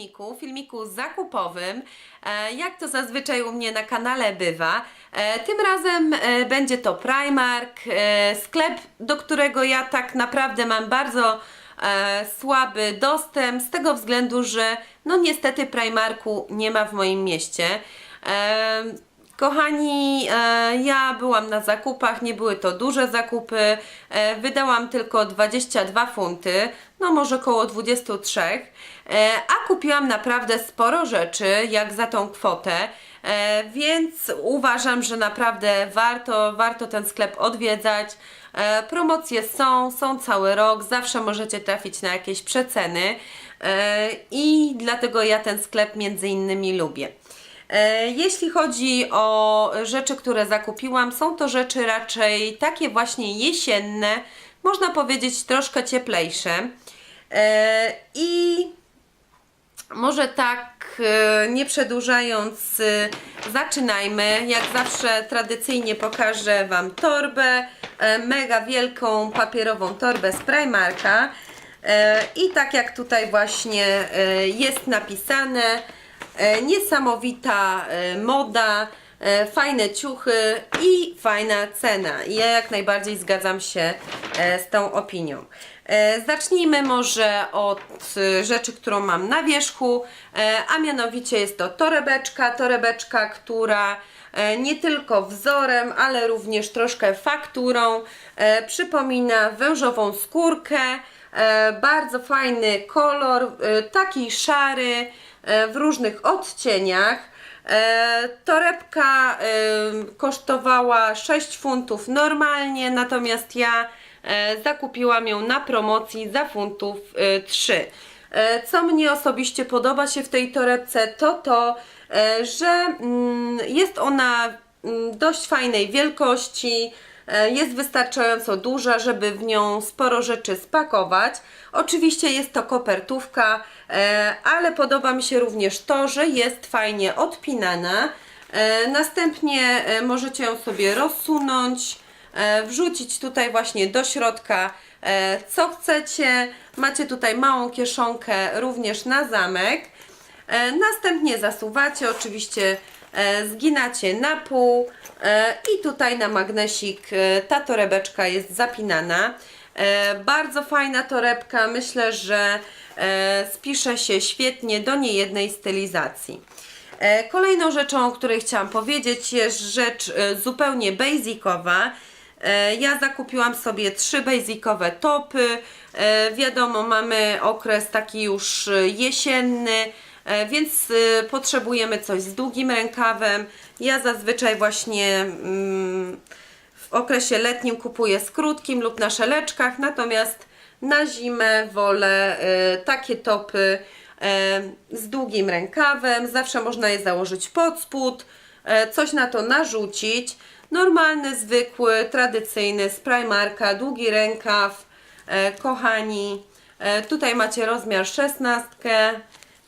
filmiku, filmiku zakupowym, e, jak to zazwyczaj u mnie na kanale bywa. E, Tym razem e, będzie to Primark, sklep, do którego ja tak naprawdę mam bardzo słaby dostęp, z tego względu, że no niestety Primarku nie ma w moim mieście. Kochani, ja byłam na zakupach, nie były to duże zakupy, wydałam tylko 22 funty, no może około 23, e, a kupiłam naprawdę sporo rzeczy, jak za tą kwotę, e, więc uważam, że naprawdę warto, warto ten sklep odwiedzać. E, Promocje są, są cały rok, zawsze możecie trafić na jakieś przeceny i dlatego ja ten sklep między innymi lubię. Jeśli chodzi o rzeczy, które zakupiłam, są to rzeczy raczej takie właśnie jesienne, można powiedzieć troszkę cieplejsze. E, I może tak, e, nie przedłużając, e, zaczynajmy. Jak zawsze tradycyjnie pokażę Wam torbę, mega wielką papierową torbę z Primarka. I tak jak tutaj właśnie jest napisane, niesamowita moda, fajne ciuchy i fajna cena. Ja jak najbardziej zgadzam się e, z tą opinią. E, Zacznijmy może od e, rzeczy, którą mam na wierzchu, e, a mianowicie jest to torebeczka, torebeczka, która e, nie tylko wzorem, ale również troszkę fakturą e, przypomina wężową skórkę, e, bardzo fajny kolor, e, taki szary e, w różnych odcieniach. E, torebka kosztowała 6 funtów normalnie, natomiast ja e, zakupiłam ją na promocji za funtów e, 3. E, Co mnie osobiście podoba się w tej torebce, to to, że mm, jest ona mm, dość fajnej wielkości, jest wystarczająco duża, żeby w nią sporo rzeczy spakować. Oczywiście jest to kopertówka, e, ale podoba mi się również to, że jest fajnie odpinana. E, Następnie e, możecie ją sobie rozsunąć, e, wrzucić tutaj właśnie do środka e, co chcecie. Macie tutaj małą kieszonkę również na zamek. E, Następnie zasuwacie, oczywiście e, zginacie na pół e, i tutaj na magnesik e, ta torebeczka jest zapinana. E, Bardzo fajna torebka, myślę, że e, spisze się świetnie do niejednej stylizacji. E, Kolejną rzeczą, o której chciałam powiedzieć, jest rzecz e, zupełnie basicowa. E, Ja zakupiłam sobie trzy basicowe topy. E, Wiadomo, mamy okres taki już e, jesienny, e, więc e, potrzebujemy coś z długim rękawem. Ja zazwyczaj właśnie mm, w okresie letnim kupuję z krótkim lub na szeleczkach, natomiast na zimę wolę e, takie topy e, z długim rękawem. Zawsze można je założyć pod spód, e, coś na to narzucić. Normalny, zwykły, tradycyjny z Primarka, długi rękaw, e, kochani. E, tutaj macie rozmiar 16.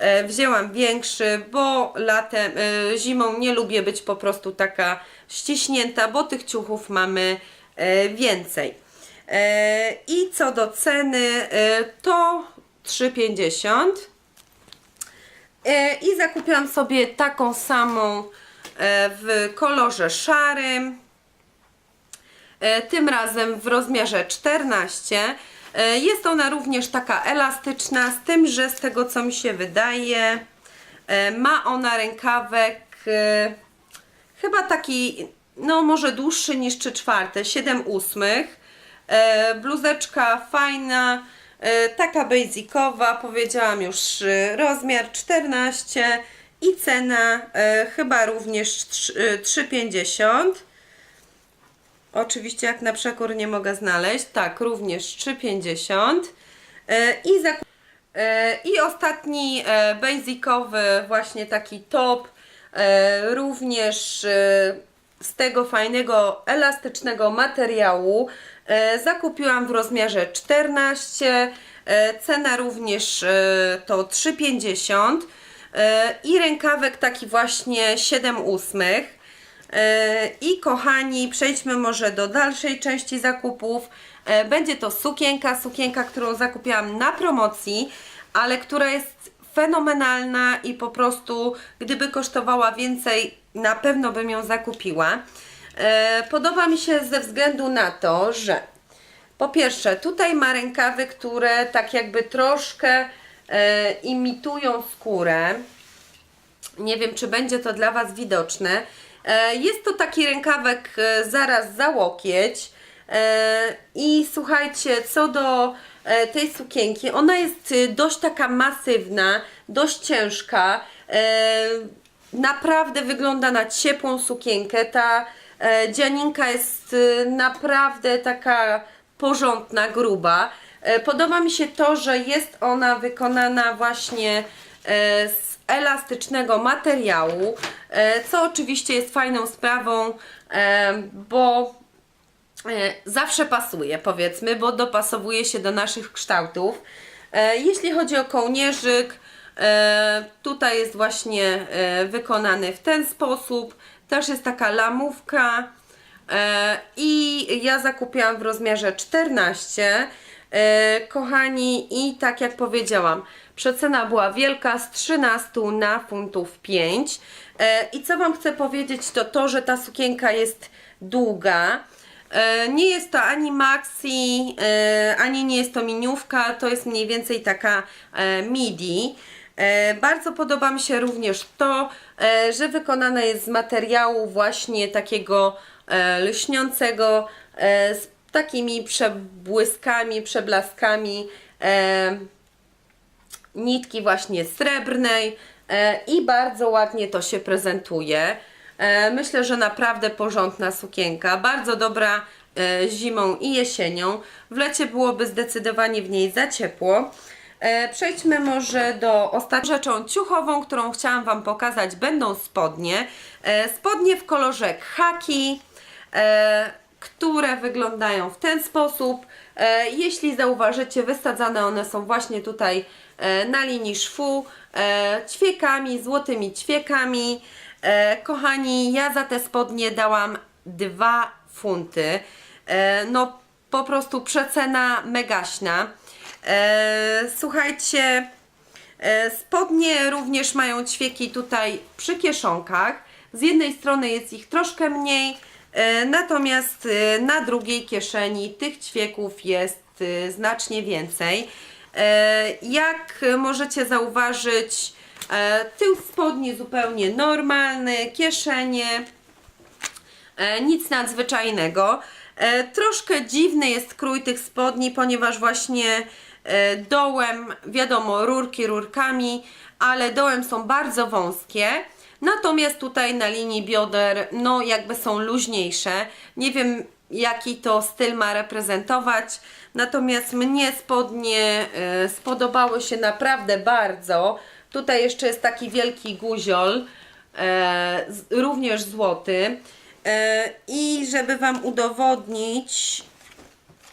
E, wzięłam większy, bo latem, e, zimą nie lubię być po prostu taka ściśnięta, bo tych ciuchów mamy e, więcej. I co do ceny, to 3,50. E, I zakupiłam sobie taką samą w kolorze szarym. Tym razem w rozmiarze 14. E, Jest ona również taka elastyczna, z tym, że z tego co mi się wydaje, e, ma ona rękawek e, chyba taki, no może dłuższy niż 3 czwarte, 7 ósmych. Bluzeczka fajna, taka basicowa, powiedziałam już rozmiar 14 i cena chyba również trz- e, 3,50. Oczywiście jak na przekór nie mogę znaleźć. Tak, również 3,50. E, I, zaku- e, I ostatni e, basicowy właśnie taki top. Również z tego fajnego elastycznego materiału. Zakupiłam w rozmiarze 14. E, cena również to 3,50. E, I rękawek taki właśnie 7 ósmych. E, I kochani, przejdźmy może do dalszej części zakupów. E, Będzie to sukienka, sukienka, którą zakupiłam na promocji, ale która jest fenomenalna i po prostu gdyby kosztowała więcej, na pewno bym ją zakupiła. E, podoba mi się ze względu na to, że po pierwsze, tutaj ma rękawy, które tak jakby troszkę imitują skórę. Nie wiem, czy będzie to dla Was widoczne. E, Jest to taki rękawek e, zaraz za łokieć. E, I słuchajcie, co do tej sukienki, ona jest dość taka masywna, dość ciężka. Naprawdę wygląda na ciepłą sukienkę. Ta dzianinka jest naprawdę taka porządna, gruba. Podoba mi się to, że jest ona wykonana właśnie z elastycznego materiału, e, co oczywiście jest fajną sprawą, e, bo e, zawsze pasuje, powiedzmy, bo dopasowuje się do naszych kształtów. E, Jeśli chodzi o kołnierzyk, e, tutaj jest właśnie e, wykonany w ten sposób. Też jest taka lamówka e, i ja zakupiłam w rozmiarze 14. E, Kochani, i tak jak powiedziałam, przecena była wielka z 13 na funtów 5. E, I co Wam chcę powiedzieć, to to, że ta sukienka jest długa. E, Nie jest to ani maxi, e, ani nie jest to miniówka, to jest mniej więcej taka midi. Bardzo podoba mi się również to, że wykonana jest z materiału właśnie takiego lśniącego, z takimi przebłyskami, przeblaskami nitki właśnie srebrnej e, i bardzo ładnie to się prezentuje. E, Myślę, że naprawdę porządna sukienka, bardzo dobra e, zimą i jesienią. W lecie byłoby zdecydowanie w niej za ciepło. Przejdźmy może do ostatnią rzeczą ciuchową, którą chciałam Wam pokazać, będą spodnie. Spodnie w kolorze khaki, które wyglądają w ten sposób. Jeśli zauważycie, wysadzane one są właśnie tutaj na linii szwu, e, ćwiekami, złotymi ćwiekami. E, Kochani, ja za te spodnie dałam 2 funty. E, No po prostu przecena megaśna. E, Słuchajcie, E, Spodnie również mają ćwieki tutaj przy kieszonkach. Z jednej strony jest ich troszkę mniej, e, natomiast e, na drugiej kieszeni tych ćwieków jest e, znacznie więcej. E, Jak możecie zauważyć, e, tył spodni zupełnie normalny, kieszenie, E, nic nadzwyczajnego. Troszkę dziwny jest krój tych spodni, ponieważ właśnie dołem, wiadomo, rurki rurkami, ale dołem są bardzo wąskie. Natomiast tutaj na linii bioder, no jakby są luźniejsze. Nie wiem, jaki to styl ma reprezentować. Natomiast mnie spodnie e, spodobały się naprawdę bardzo. Tutaj jeszcze jest taki wielki guziol, z, również złoty. E, I żeby Wam udowodnić,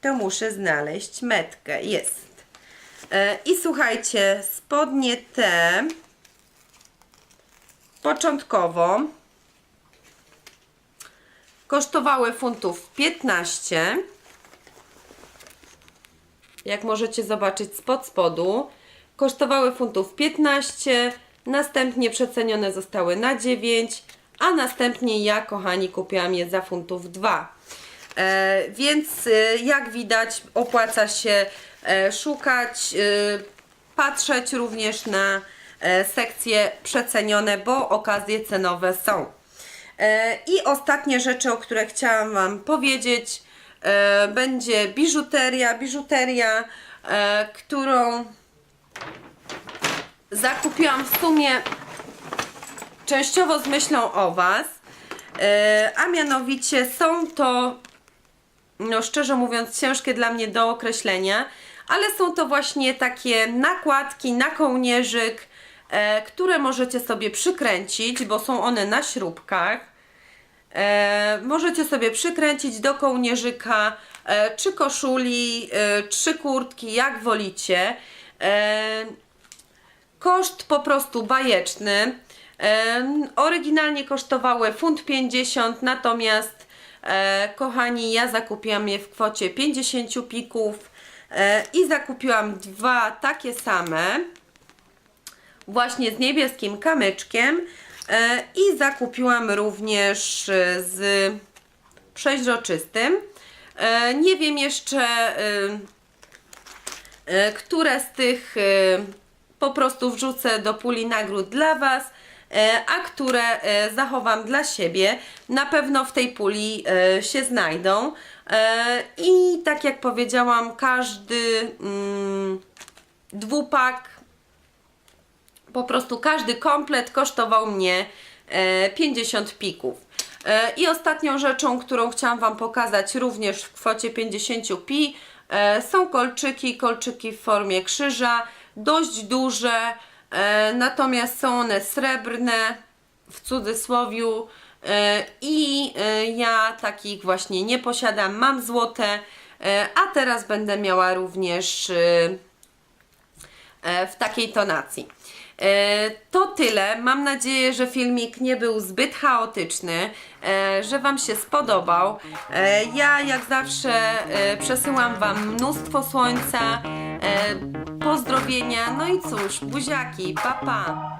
to muszę znaleźć metkę. Jest. I słuchajcie, spodnie te początkowo kosztowały funtów 15. Jak możecie zobaczyć spod spodu, kosztowały funtów 15, następnie przecenione zostały na 9, a następnie ja, kochani, kupiłam je za funtów 2. E, więc e, jak widać, opłaca się e, szukać, e, patrzeć również na e, sekcje przecenione, bo okazje cenowe są. E, I ostatnie rzeczy, o których chciałam Wam powiedzieć, e, będzie biżuteria. Biżuteria, e, którą zakupiłam w sumie częściowo z myślą o Was, a mianowicie są to, no szczerze mówiąc, ciężkie dla mnie do określenia, ale są to właśnie takie nakładki na kołnierzyk, które możecie sobie przykręcić, bo są one na śrubkach. E, możecie sobie przykręcić do kołnierzyka, e, czy koszuli, e, czy kurtki, jak wolicie. E, Koszt po prostu bajeczny. Oryginalnie kosztowały funt 50, natomiast e, kochani, ja zakupiłam je w kwocie 50 pików e, i zakupiłam dwa takie same właśnie z niebieskim kamyczkiem e, i zakupiłam również e, z przeźroczystym. E, Nie wiem jeszcze, które z tych po prostu wrzucę do puli nagród dla Was, a które zachowam dla siebie. Na pewno w tej puli się znajdą. I tak jak powiedziałam, każdy mm, dwupak po prostu każdy komplet kosztował mnie e, 50 pików. E, I ostatnią rzeczą, którą chciałam Wam pokazać również w kwocie 50 pi e, są kolczyki, kolczyki w formie krzyża, dość duże, e, natomiast są one srebrne w cudzysłowiu e, i e, ja takich właśnie nie posiadam, mam złote, e, a teraz będę miała również e, e, w takiej tonacji. E, To tyle. Mam nadzieję, że filmik nie był zbyt chaotyczny, e, że Wam się spodobał. E, Ja, jak zawsze, przesyłam Wam mnóstwo słońca, pozdrowienia. No i cóż, buziaki, pa pa!